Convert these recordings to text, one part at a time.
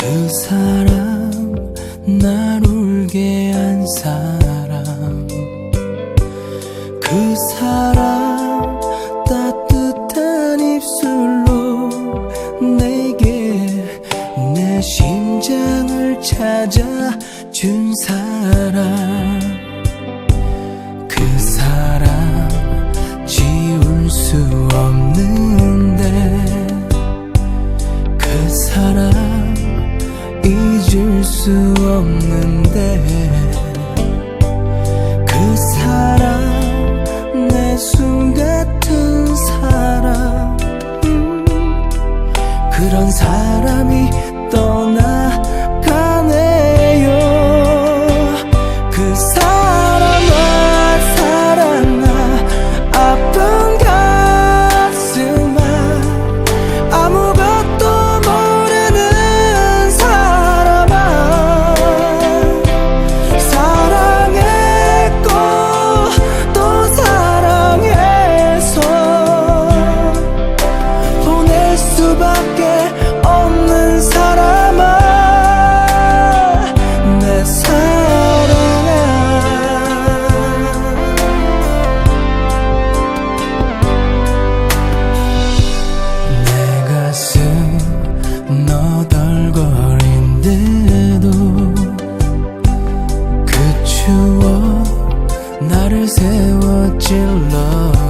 그 사람 수 없는데 그 사람 내숨 같은 사람. 음 그런 사람이 떠나 oh.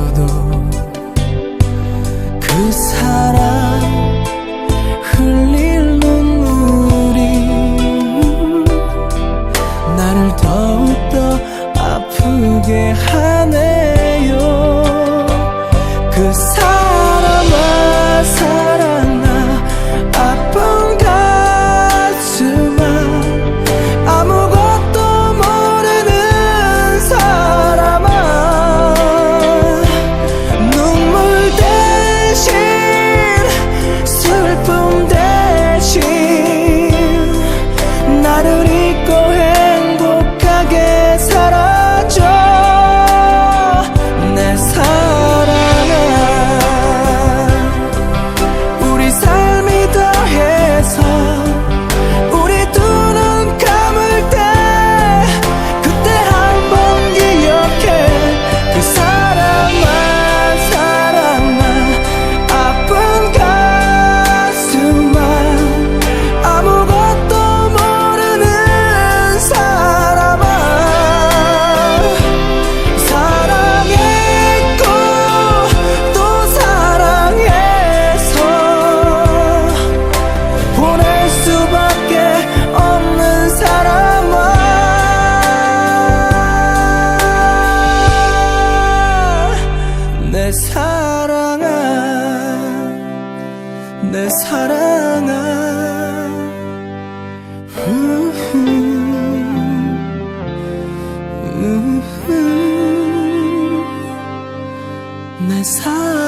my.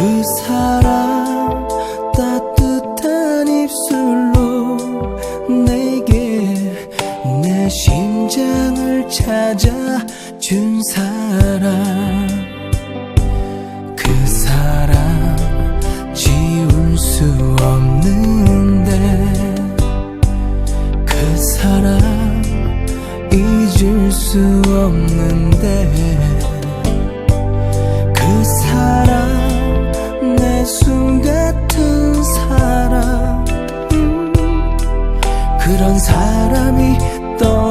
그 사람 따뜻한 입술로 내게 내 심장을 찾아 준 사람. 그 사람 지울 수 없는데 그 사람 잊을 수 없는데 사람이 떠